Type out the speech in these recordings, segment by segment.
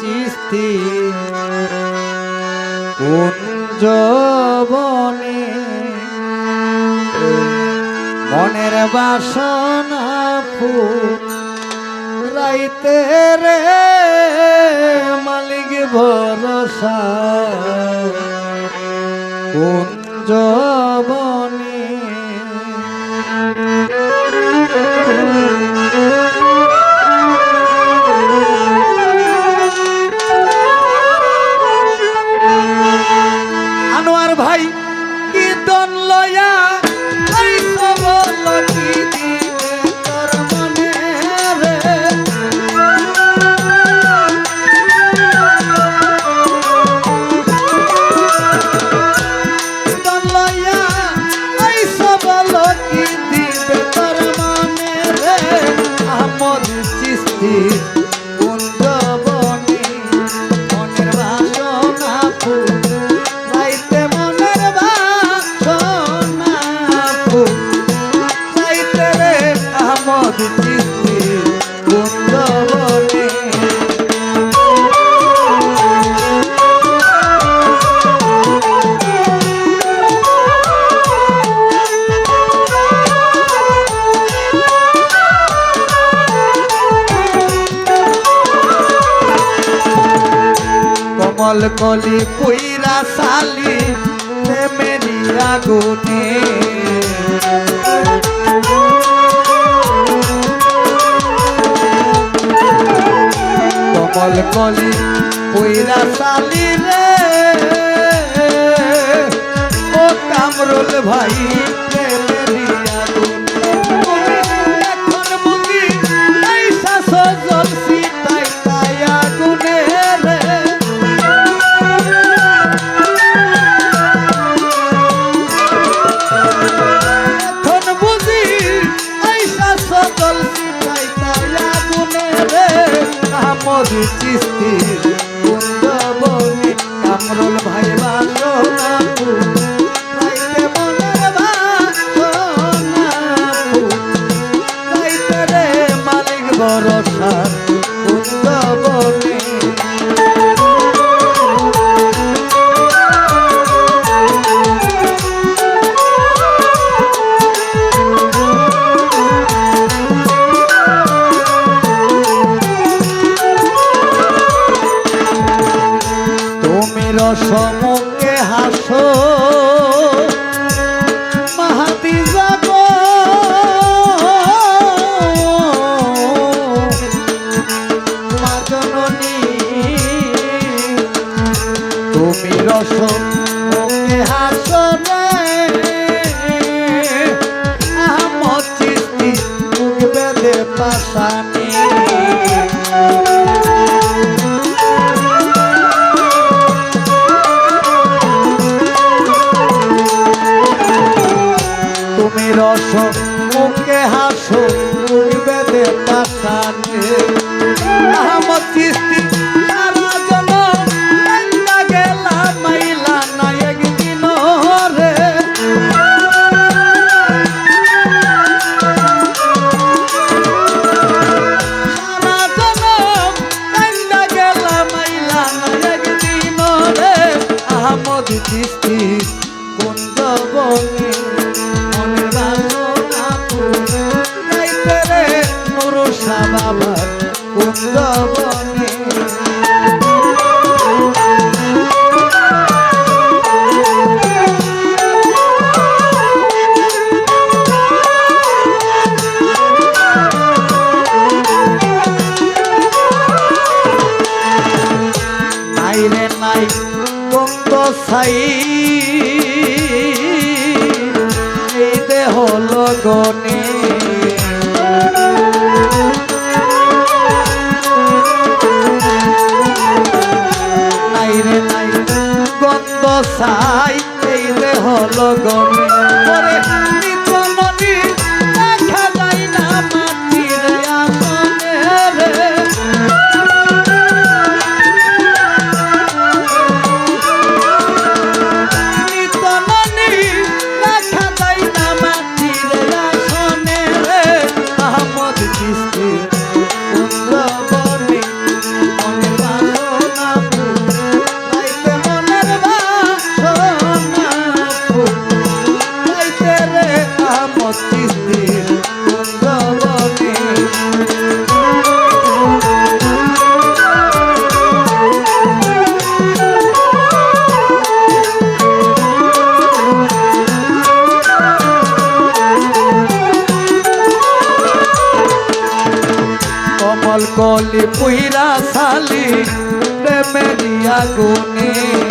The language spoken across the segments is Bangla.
চিস্তি। কুঞ্জবনে মনের বাসনা ফুল রাইতে রে মালিক ভরসা। কুঞ্জবনে ভাই কলি পুইরা সালি মেরি আগুনে কমল কলি পুইরা সালি রে ও কামরুল ভাই আমর রসমুখে হাসো। মাহাতি যাব মাজননী তুমি রসমুখে হাসো রে আহমদ চিস্তি মুখ বেঁধে পাশানি আহমদ চিস্তি কুঞ্জ বনে মনের বাসনা পুরে রাইতে রে নুরুষা বাবার কুঞ্জ বনে বন্ধ ছাই। দেহ লগনে। নাই রে নাই গন্ধ ছাই এই দেহ কলি পুইরা সালি প্রেমেরি আগুনে।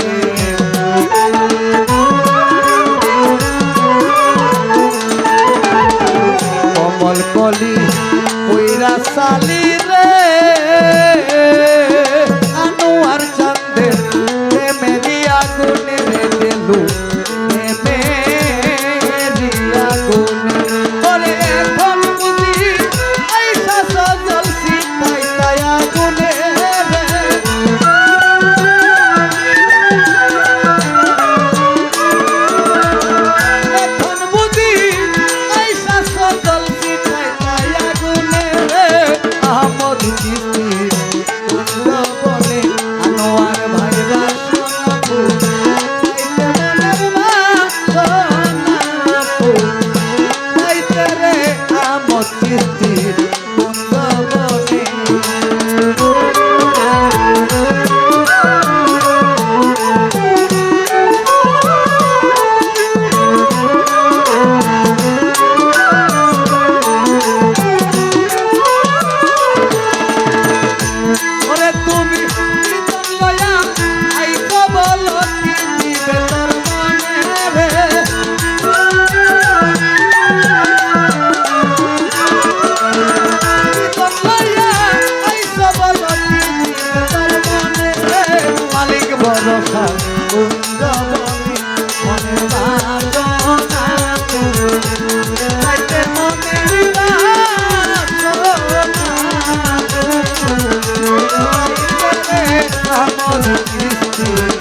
আমার কৃষ্ণ